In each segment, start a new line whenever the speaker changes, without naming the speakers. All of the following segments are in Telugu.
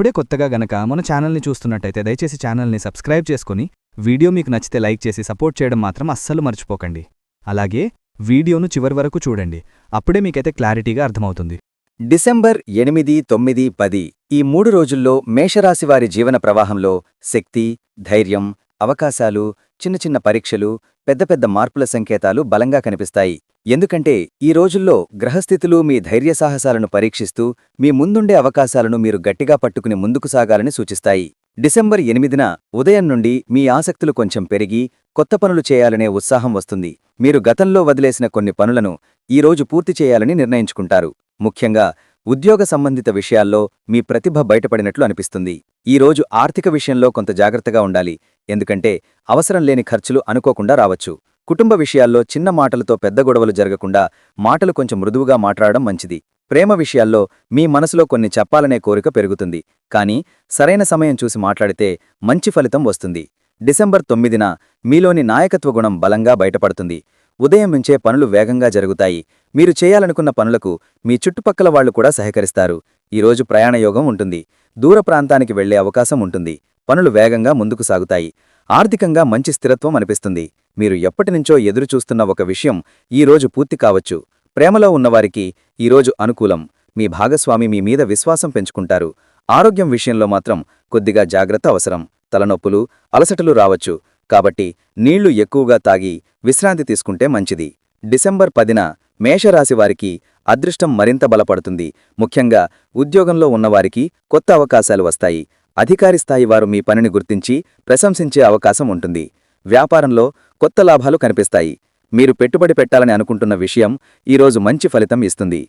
ఇప్పుడే కొత్తగా గనక మన ఛానల్ని చూస్తున్నట్టయితే దయచేసి ఛానల్ని సబ్స్క్రైబ్ చేసుకుని వీడియో మీకు నచ్చితే లైక్ చేసి సపోర్ట్ చేయడం మాత్రం అస్సలు మర్చిపోకండి. అలాగే వీడియోను చివరి వరకు చూడండి. అప్పుడే మీకైతే క్లారిటీగా అర్థమవుతుంది.
డిసెంబర్ ఎనిమిది తొమ్మిది పది ఈ మూడు రోజుల్లో మేషరాశివారి జీవన ప్రవాహంలో శక్తి ధైర్యం అవకాశాలు చిన్న చిన్న పరీక్షలు పెద్ద పెద్ద మార్పుల సంకేతాలు బలంగా కనిపిస్తాయి. ఎందుకంటే ఈ రోజుల్లో గ్రహస్థితులు మీ ధైర్య సాహసాలను పరీక్షిస్తూ మీ ముందుండే అవకాశాలను మీరు గట్టిగా పట్టుకుని ముందుకు సాగాలని సూచిస్తాయి. డిసెంబర్ ఎనిమిదిన ఉదయం నుండి మీ ఆసక్తులు కొంచెం పెరిగి కొత్త పనులు చేయాలనే ఉత్సాహం వస్తుంది. మీరు గతంలో వదిలేసిన కొన్ని పనులను ఈరోజు పూర్తి చేయాలని నిర్ణయించుకుంటారు. ముఖ్యంగా ఉద్యోగ సంబంధిత విషయాల్లో మీ ప్రతిభ బయటపడినట్లు అనిపిస్తుంది. ఈరోజు ఆర్థిక విషయంలో కొంత జాగ్రత్తగా ఉండాలి ఎందుకంటే అవసరం లేని ఖర్చులు అనుకోకుండా రావచ్చు. కుటుంబ విషయాల్లో చిన్న మాటలతో పెద్ద గొడవలు జరగకుండా మాటలు కొంచెం మృదువుగా మాట్లాడడం మంచిది. ప్రేమ విషయాల్లో మీ మనసులో కొన్ని చెప్పాలనే కోరిక పెరుగుతుంది. కానీ సరైన సమయం చూసి మాట్లాడితే మంచి ఫలితం వస్తుంది. డిసెంబర్ తొమ్మిదిన మీలోని నాయకత్వ గుణం బలంగా బయటపడుతుంది. ఉదయం నుంచే పనులు వేగంగా జరుగుతాయి. మీరు చేయాలనుకున్న పనులకు మీ చుట్టుపక్కల వాళ్ళు కూడా సహకరిస్తారు. ఈరోజు ప్రయాణయోగం ఉంటుంది. దూర ప్రాంతానికి వెళ్ళే అవకాశం ఉంటుంది. పనులు వేగంగా ముందుకు సాగుతాయి. ఆర్థికంగా మంచి స్థిరత్వం అనిపిస్తుంది. మీరు ఎప్పటినుంచో ఎదురుచూస్తున్న ఒక విషయం ఈరోజు పూర్తి కావచ్చు. ప్రేమలో ఉన్నవారికి ఈరోజు అనుకూలం. మీ భాగస్వామి మీ మీద విశ్వాసం పెంచుకుంటారు. ఆరోగ్యం విషయంలో మాత్రం కొద్దిగా జాగ్రత్త అవసరం. తలనొప్పులు అలసటలు రావచ్చు. కాబట్టి నీళ్ళు ఎక్కువగా తాగి విశ్రాంతి తీసుకుంటే మంచిది. డిసెంబర్ పదిన మేషరాశివారికి అదృష్టం మరింత బలపడుతుంది. ముఖ్యంగా ఉద్యోగంలో ఉన్నవారికి కొత్త అవకాశాలు వస్తాయి. అధికారి స్థాయి వారు మీ పనిని గుర్తించి ప్రశంసించే అవకాశం ఉంటుంది. వ్యాపారంలో కొత్త లాభాలు కనిపిస్తాయి. మీరు పెట్టుబడి పెట్టాలని అనుకుంటున్న విషయం ఈరోజు మంచి ఫలితం ఇస్తుంది.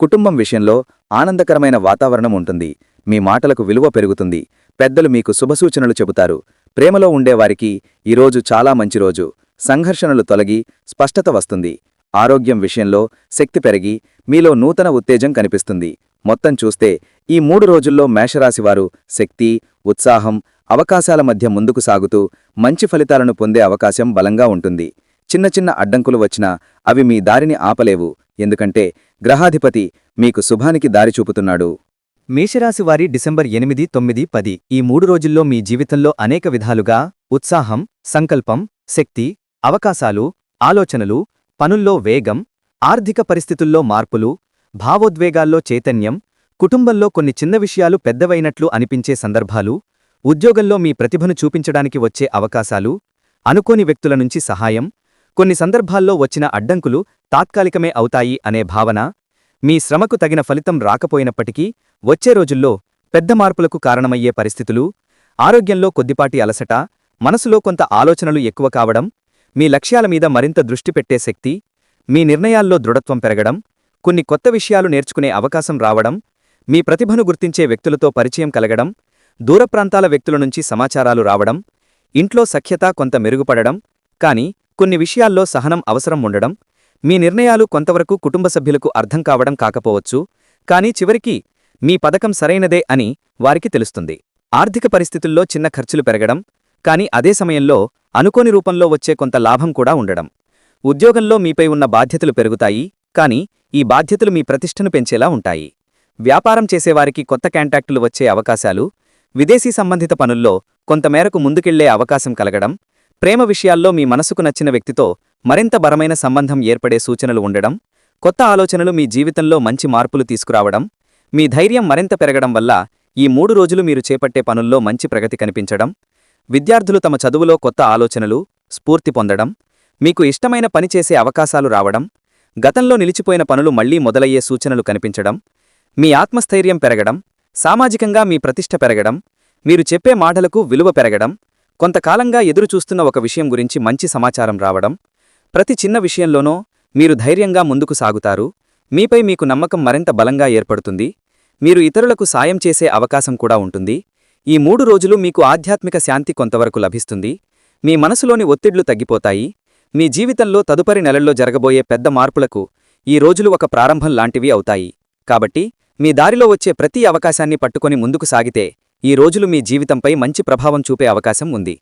కుటుంబం విషయంలో ఆనందకరమైన వాతావరణం ఉంటుంది. మీ మాటలకు విలువ పెరుగుతుంది. పెద్దలు మీకు శుభసూచనలు చెబుతారు. ప్రేమలో ఉండేవారికి ఈరోజు చాలా మంచి రోజు. సంఘర్షణలు తొలగి స్పష్టత వస్తుంది. ఆరోగ్యం విషయంలో శక్తి పెరిగి మీలో నూతన ఉత్తేజం కనిపిస్తుంది. మొత్తం చూస్తే ఈ మూడు రోజుల్లో మేషరాశివారు శక్తి ఉత్సాహం అవకాశాల మధ్య ముందుకు సాగుతూ మంచి ఫలితాలను పొందే అవకాశం బలంగా ఉంటుంది. చిన్న చిన్న అడ్డంకులు వచ్చినా అవి మీ దారిని ఆపలేవు. ఎందుకంటే గ్రహాధిపతి మీకు శుభానికి దారి చూపుతున్నాడు.
మేషరాశి వారి డిసెంబర్ ఎనిమిది తొమ్మిది పది ఈ మూడు రోజుల్లో మీ జీవితంలో అనేక విధాలుగా ఉత్సాహం సంకల్పం శక్తి అవకాశాలు ఆలోచనలు పనుల్లో వేగం ఆర్థిక పరిస్థితుల్లో మార్పులు భావోద్వేగాల్లో చైతన్యం కుటుంబంలో కొన్ని చిన్న విషయాలు పెద్దవైనట్లు అనిపించే సందర్భాలు ఉద్యోగంలో మీ ప్రతిభను చూపించడానికి వచ్చే అవకాశాలు అనుకోని వ్యక్తుల నుంచి సహాయం కొన్ని సందర్భాల్లో వచ్చిన అడ్డంకులు తాత్కాలికమే అవుతాయి అనే భావన మీ శ్రమకు తగిన ఫలితం రాకపోయినప్పటికీ వచ్చే రోజుల్లో పెద్ద మార్పులకు కారణమయ్యే పరిస్థితులు ఆరోగ్యంలో కొద్దిపాటి అలసట మనసులో కొంత ఆలోచనలు ఎక్కువ కావడం మీ లక్ష్యాల మీద మరింత దృష్టి పెట్టే శక్తి మీ నిర్ణయాల్లో దృఢత్వం పెరగడం కొన్ని కొత్త విషయాలు నేర్చుకునే అవకాశం రావడం మీ ప్రతిభను గుర్తించే వ్యక్తులతో పరిచయం కలగడం దూర ప్రాంతాల వ్యక్తుల నుంచి సమాచారాలు రావడం ఇంట్లో సఖ్యత కొంత మెరుగుపడడం కాని కొన్ని విషయాల్లో సహనం అవసరం ఉండడం మీ నిర్ణయాలు కొంతవరకు కుటుంబ సభ్యులకు అర్థం కావడం కాకపోవచ్చు కానీ చివరికి మీ పథకం సరైనదే అని వారికి తెలుస్తుంది. ఆర్థిక పరిస్థితుల్లో చిన్న ఖర్చులు పెరగడం కాని అదే సమయంలో అనుకోని రూపంలో వచ్చే కొంత లాభం కూడా ఉండడం. ఉద్యోగంలో మీపై ఉన్న బాధ్యతలు పెరుగుతాయి కాని ఈ బాధ్యతలు మీ ప్రతిష్టను పెంచేలా ఉంటాయి. వ్యాపారం చేసేవారికి కొత్త కాంటాక్టులు వచ్చే అవకాశాలు విదేశీ సంబంధిత పనుల్లో కొంతమేరకు ముందుకెళ్ళే అవకాశం కలగడం ప్రేమ విషయాల్లో మీ మనసుకు నచ్చిన వ్యక్తితో మరింత బలమైన సంబంధం ఏర్పడే సూచనలు ఉండడం కొత్త ఆలోచనలు మీ జీవితంలో మంచి మార్పులు తీసుకురావడం మీ ధైర్యం మరింత పెరగడం వల్ల ఈ మూడు రోజులు మీరు చేపట్టే పనుల్లో మంచి ప్రగతి కనిపించడం విద్యార్థులు తమ చదువులో కొత్త ఆలోచనలు స్ఫూర్తి పొందడం మీకు ఇష్టమైన పనిచేసే అవకాశాలు రావడం గతంలో నిలిచిపోయిన పనులు మళ్ళీ మొదలయ్యే సూచనలు కనిపించడం మీ ఆత్మస్థైర్యం పెరగడం సామాజికంగా మీ ప్రతిష్ట పెరగడం మీరు చెప్పే మాటలకు విలువ పెరగడం కొంతకాలంగా ఎదురుచూస్తున్న ఒక విషయం గురించి మంచి సమాచారం రావడం ప్రతి చిన్న విషయంలోనో మీరు ధైర్యంగా ముందుకు సాగుతారు మీపై మీకు నమ్మకం మరింత బలంగా ఏర్పడుతుంది మీరు ఇతరులకు సాయం చేసే అవకాశం కూడా ఉంటుంది ఈ మూడు రోజులు మీకు ఆధ్యాత్మిక శాంతి కొంతవరకు లభిస్తుంది మీ మనసులోని ఒత్తిడ్లు తగ్గిపోతాయి మీ జీవితంలో తదుపరి నెలల్లో జరగబోయే పెద్ద మార్పులకు ఈ రోజులు ఒక ప్రారంభం లాంటివి అవుతాయి. కాబట్టి మీ దారిలో వచ్చే ప్రతి అవకాశాన్ని పట్టుకొని ముందుకు సాగితే ఈ రోజులు మీ జీవితంపై మంచి ప్రభావం చూపే అవకాశం ఉంది.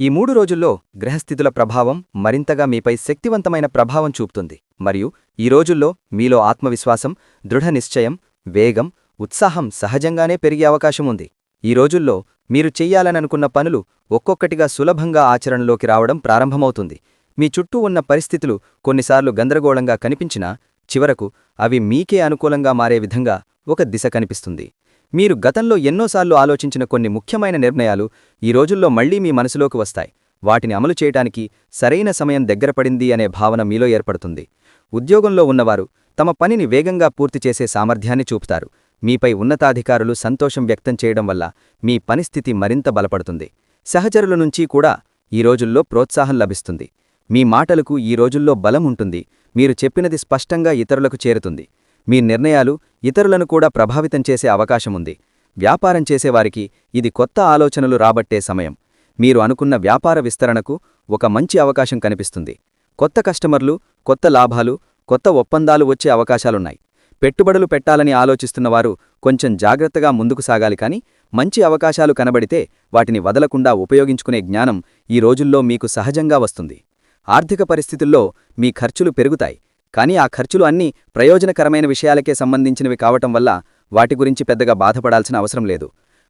ఈ మూడు రోజుల్లో గ్రహస్థితుల ప్రభావం మరింతగా మీపై శక్తివంతమైన ప్రభావం చూపుతుంది. మరియు ఈ రోజుల్లో మీలో ఆత్మవిశ్వాసం దృఢ నిశ్చయం వేగం ఉత్సాహం సహజంగానే పెరిగే అవకాశం ఉంది. ఈ రోజుల్లో మీరు చెయ్యాలననుకున్న పనులు ఒక్కొక్కటిగా సులభంగా ఆచరణలోకి రావడం ప్రారంభమవుతుంది. మీ చుట్టూ ఉన్న పరిస్థితులు కొన్నిసార్లు గందరగోళంగా కనిపించినా చివరకు అవి మీకే అనుకూలంగా మారే విధంగా ఒక దిశ కనిపిస్తుంది. మీరు గతంలో ఎన్నోసార్లు ఆలోచించిన కొన్ని ముఖ్యమైన నిర్ణయాలు ఈ రోజుల్లో మళ్ళీ మీ మనసులోకి వస్తాయి. వాటిని అమలు చేయటానికి సరైన సమయం దగ్గరపడింది అనే భావన మీలో ఏర్పడుతుంది. ఉద్యోగంలో ఉన్నవారు తమ పనిని వేగంగా పూర్తి చేసే సామర్థ్యాన్ని చూపుతారు. మీపై ఉన్నతాధికారులు సంతోషం వ్యక్తం చేయడం వల్ల మీ పనిస్థితి మరింత బలపడుతుంది. సహచరుల నుంచి కూడా ఈ రోజుల్లో ప్రోత్సాహం లభిస్తుంది. మీ మాటలకు ఈ రోజుల్లో బలం ఉంటుంది. మీరు చెప్పినది స్పష్టంగా ఇతరులకు చేరుతుంది. మీ నిర్ణయాలు ఇతరులను కూడా ప్రభావితం చేసే అవకాశముంది వ్యాపారం చేసేవారికి ఇది కొత్త ఆలోచనలు రాబట్టే సమయం. మీరు అనుకున్న వ్యాపార విస్తరణకు ఒక మంచి అవకాశం కనిపిస్తుంది. కొత్త కస్టమర్లు కొత్త లాభాలు కొత్త ఒప్పందాలు వచ్చే అవకాశాలున్నాయి. పెట్టుబడులు పెట్టాలని ఆలోచిస్తున్నవారు కొంచెం జాగ్రత్తగా ముందుకు సాగాలి కాని మంచి అవకాశాలు కనబడితే వాటిని వదలకుండా ఉపయోగించుకునే జ్ఞానం ఈ రోజుల్లో మీకు సహజంగా వస్తుంది. ఆర్థిక పరిస్థితుల్లో మీ ఖర్చులు పెరుగుతాయి. కానీ ఆ ఖర్చులు అన్నీ ప్రయోజనకరమైన విషయాలకే సంబంధించినవి కావటం వల్ల వాటి గురించి పెద్దగా బాధపడాల్సిన అవసరం లేదు.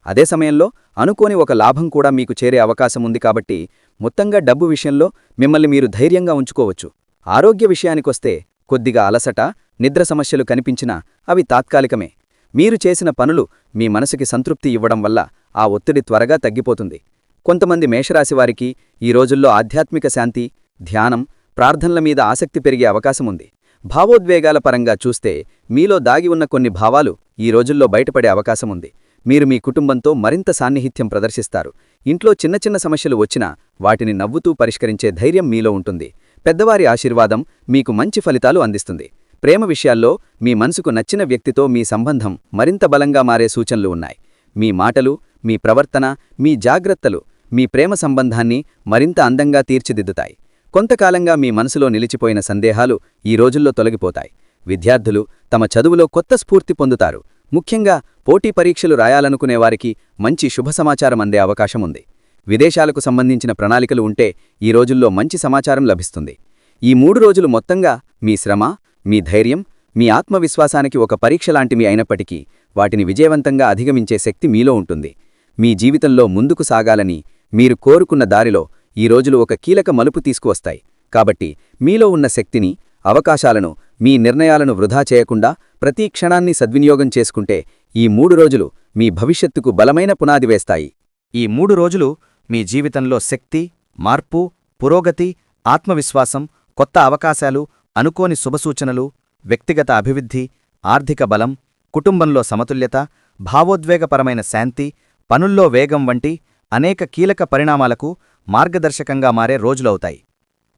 అదే సమయంలో అనుకోని ఒక లాభం కూడా మీకు చేరే అవకాశం ఉంది కాబట్టి మొత్తంగా డబ్బు విషయంలో మిమ్మల్ని మీరు ధైర్యంగా ఉంచుకోవచ్చు. ఆరోగ్య విషయానికొస్తే కొద్దిగా అలసట నిద్ర సమస్యలు కనిపించినా అవి తాత్కాలికమే. మీరు చేసిన పనులు మీ మనసుకి సంతృప్తి ఇవ్వడం వల్ల ఆ ఒత్తిడి త్వరగా తగ్గిపోతుంది. కొంతమంది మేషరాశివారికి ఈ రోజుల్లో ఆధ్యాత్మిక శాంతి ధ్యానం ప్రార్థనల మీద ఆసక్తి పెరిగే అవకాశముంది భావోద్వేగాల పరంగా చూస్తే మీలో దాగి ఉన్న కొన్ని భావాలు ఈ రోజుల్లో బయటపడే అవకాశముంది మీరు మీ కుటుంబంతో మరింత సాన్నిహిత్యం ప్రదర్శిస్తారు. ఇంట్లో చిన్న చిన్న సమస్యలు వచ్చినా వాటిని నవ్వుతూ పరిష్కరించే ధైర్యం మీలో ఉంటుంది. పెద్దవారి ఆశీర్వాదం మీకు మంచి ఫలితాలు అందిస్తుంది. ప్రేమ విషయాల్లో మీ మనసుకు నచ్చిన వ్యక్తితో మీ సంబంధం మరింత బలంగా మారే సూచనలు ఉన్నాయి. మీ మాటలు మీ ప్రవర్తన మీ జాగ్రత్తలు మీ ప్రేమ సంబంధాన్ని మరింత అందంగా తీర్చిదిద్దుతాయి. కొంతకాలంగా మీ మనసులో నిలిచిపోయిన సందేహాలు ఈ రోజుల్లో తొలగిపోతాయి. విద్యార్థులు తమ చదువులో కొత్త స్ఫూర్తి పొందుతారు. ముఖ్యంగా పోటీ పరీక్షలు రాయాలనుకునేవారికి మంచి శుభ సమాచారం అందే అవకాశముంది విదేశాలకు సంబంధించిన ప్రణాళికలు ఉంటే ఈ రోజుల్లో మంచి సమాచారం లభిస్తుంది. ఈ మూడు రోజులు మొత్తంగా మీ శ్రమ మీ ధైర్యం మీ ఆత్మవిశ్వాసానికి ఒక పరీక్ష లాంటివి అయినప్పటికీ వాటిని విజయవంతంగా అధిగమించే శక్తి మీలో ఉంటుంది. మీ జీవితంలో ముందుకు సాగాలని మీరు కోరుకున్న దారిలో ఈ రోజులు ఒక కీలక మలుపు తీసుకువస్తాయి. కాబట్టి మీలో ఉన్న శక్తిని అవకాశాలను మీ నిర్ణయాలను వృధా చేయకుండా ప్రతి క్షణాన్ని సద్వినియోగం చేసుకుంటే ఈ మూడు రోజులు మీ భవిష్యత్తుకు బలమైన పునాది వేస్తాయి.
ఈ మూడు రోజులు మీ జీవితంలో శక్తి మార్పు పురోగతి ఆత్మవిశ్వాసం కొత్త అవకాశాలు అనుకోని శుభసూచనలు వ్యక్తిగత అభివృద్ధి ఆర్థిక బలం కుటుంబంలో సమతుల్యత భావోద్వేగపరమైన శాంతి పనుల్లో వేగం వంటి అనేక కీలక పరిణామాలకు మార్గదర్శకంగా మారే రోజులవుతాయి.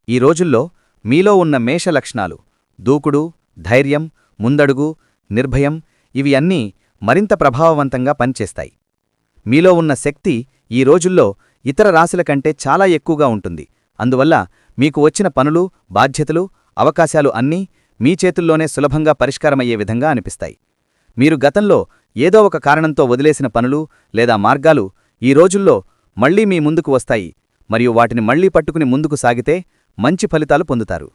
ఈ రోజుల్లో మీలో ఉన్న మేష లక్షణాలు దూకుడు ధైర్యం ముందడుగు నిర్భయం ఇవి అన్నీ మరింత ప్రభావవంతంగా పనిచేస్తాయి. మీలో ఉన్న శక్తి ఈ రోజుల్లో ఇతర రాశుల కంటే చాలా ఎక్కువగా ఉంటుంది. అందువల్ల మీకు వచ్చిన పనులు బాధ్యతలు అవకాశాలు అన్నీ మీ చేతుల్లోనే సులభంగా పరిష్కారమయ్యే విధంగా అనిపిస్తాయి. మీరు గతంలో ఏదో ఒక కారణంతో వదిలేసిన పనులు లేదా మార్గాలు ఈ రోజుల్లో మళ్ళీ మీ ముందుకు వస్తాయి మరియు వాటిని మళ్ళీ పట్టుకుని ముందుకు సాగితే మంచి ఫలితాలు పొందుతారు.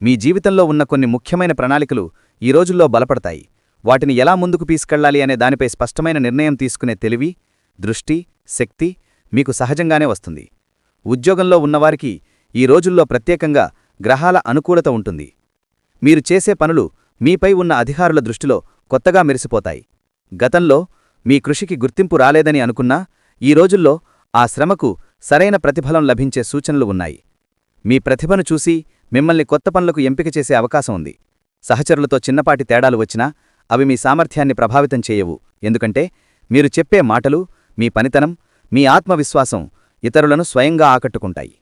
మీ జీవితంలో ఉన్న కొన్ని ముఖ్యమైన ప్రణాళికలు ఈ రోజుల్లో బలపడతాయి. వాటిని ఎలా ముందుకు తీసుకెళ్ళాలి అనే దానిపై స్పష్టమైన నిర్ణయం తీసుకునే తెలివి దృష్టి శక్తి మీకు సహజంగానే వస్తుంది. ఉద్యోగంలో ఉన్నవారికి ఈ రోజుల్లో ప్రత్యేకంగా గ్రహాల అనుకూలత ఉంటుంది. మీరు చేసే పనులు మీపై ఉన్న అధికారుల దృష్టిలో కొత్తగా మెరిసిపోతాయి. గతంలో మీ కృషికి గుర్తింపు రాలేదని అనుకున్నా ఈ రోజుల్లో ఆ శ్రమకు సరైన ప్రతిఫలం లభించే సూచనలు ఉన్నాయి. మీ ప్రతిభను చూసి మిమ్మల్ని కొత్త పనులకు ఎంపిక చేసే అవకాశం ఉంది. సహచరులతో చిన్నపాటి తేడాలు వచ్చినా అవి మీ సామర్థ్యాన్ని ప్రభావితం చేయవు. ఎందుకంటే మీరు చెప్పే మాటలు మీ పనితనం మీ ఆత్మవిశ్వాసం ఇతరులను స్వయంగా ఆకట్టుకుంటాయి.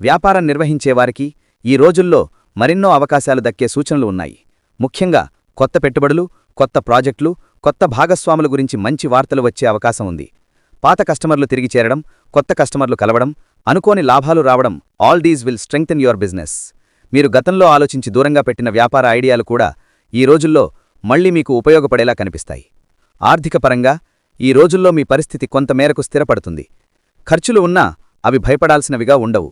వ్యాపారం నిర్వహించేవారికి ఈ రోజుల్లో మరెన్నో అవకాశాలు దక్కే సూచనలు ఉన్నాయి. ముఖ్యంగా కొత్త పెట్టుబడులు కొత్త ప్రాజెక్టులు కొత్త భాగస్వాముల గురించి మంచి వార్తలు వచ్చే అవకాశం ఉంది. పాత కస్టమర్లు తిరిగి చేరడం కొత్త కస్టమర్లు కలవడం అనుకోని లాభాలు రావడం all these will strengthen your business. మీరు గతంలో ఆలోచించి దూరంగా పెట్టిన వ్యాపార ఐడియాలు కూడా ఈ రోజుల్లో మళ్ళీ మీకు ఉపయోగపడేలా కనిపిస్తాయి. ఆర్థికపరంగా ఈ రోజుల్లో మీ పరిస్థితి కొంతమేరకు స్థిరపడుతుంది. ఖర్చులు ఉన్నా అవి భయపడాల్సినవిగా ఉండవు.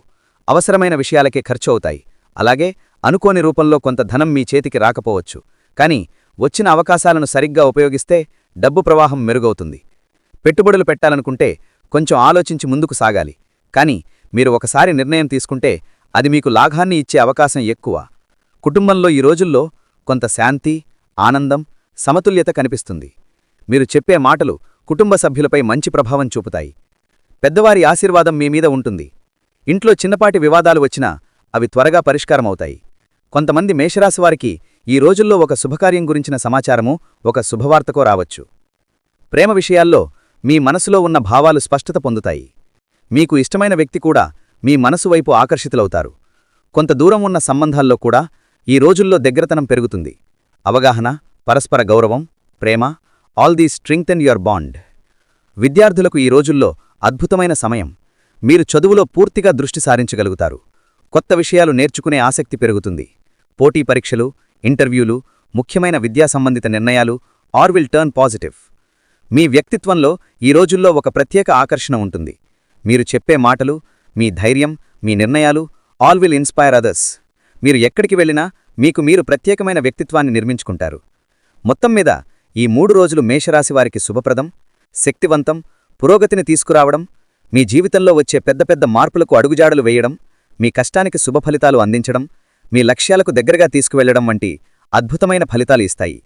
అవసరమైన విషయాలకే ఖర్చు అవుతాయి. అలాగే అనుకోని రూపంలో కొంత ధనం మీ చేతికి రాకపోవచ్చు. కాని వచ్చిన అవకాశాలను సరిగ్గా ఉపయోగిస్తే
డబ్బు ప్రవాహం మెరుగవుతుంది. పెట్టుబడులు పెట్టాలనుకుంటే కొంచెం ఆలోచించి ముందుకు సాగాలి. కానీ మీరు ఒకసారి నిర్ణయం తీసుకుంటే అది మీకు లాభాన్ని ఇచ్చే అవకాశం ఎక్కువ. కుటుంబంలో ఈ రోజుల్లో కొంత శాంతి ఆనందం సమతుల్యత కనిపిస్తుంది. మీరు చెప్పే మాటలు కుటుంబ సభ్యులపై మంచి ప్రభావం చూపుతాయి. పెద్దవారి ఆశీర్వాదం మీమీద ఉంటుంది. ఇంట్లో చిన్నపాటి వివాదాలు వచ్చినా అవి త్వరగా పరిష్కారమవుతాయి. కొంతమంది మేషరాశివారికి ఈ రోజుల్లో ఒక శుభకార్యం గురించిన సమాచారము ఒక శుభవార్తకో రావచ్చు. ప్రేమ విషయాల్లో మీ మనసులో ఉన్న భావాలు స్పష్టత పొందుతాయి. మీకు ఇష్టమైన వ్యక్తి కూడా మీ మనసు వైపు ఆకర్షితులవుతారు. కొంత దూరం ఉన్న సంబంధాల్లో కూడా ఈ రోజుల్లో దగ్గరతనం పెరుగుతుంది. అవగాహన పరస్పర గౌరవం ప్రేమ all the strength and your bond విద్యార్థులకు ఈ రోజుల్లో అద్భుతమైన సమయం. మీరు చదువులో పూర్తిగా దృష్టి సారించగలుగుతారు. కొత్త విషయాలు నేర్చుకునే ఆసక్తి పెరుగుతుంది. పోటీ పరీక్షలు ఇంటర్వ్యూలు ముఖ్యమైన విద్యా సంబంధిత నిర్ణయాలు ఆర్ విల్ టర్న్ పాజిటివ్. మీ వ్యక్తిత్వంలో ఈ రోజుల్లో ఒక ప్రత్యేక ఆకర్షణ ఉంటుంది. మీరు చెప్పే మాటలు మీ ధైర్యం మీ నిర్ణయాలు ఆల్ విల్ ఇన్స్పైర్ అదర్స్. మీరు ఎక్కడికి వెళ్ళినా మీకు మీరు ప్రత్యేకమైన వ్యక్తిత్వాన్ని నిర్మించుకుంటారు. మొత్తం మీద ఈ మూడు రోజులు మేషరాశి వారికి శుభప్రదం శక్తివంతం పురోగతిని తీసుకురావడం మీ జీవితంలో వచ్చే పెద్ద పెద్ద మార్పులకు అడుగుజాడలు వేయడం మీ కష్టానికి శుభఫలితాలు అందించడం మీ లక్ష్యాలకు దగ్గరగా తీసుకువెళ్ళడం వంటి అద్భుతమైన ఫలితాలు ఇస్తాయి.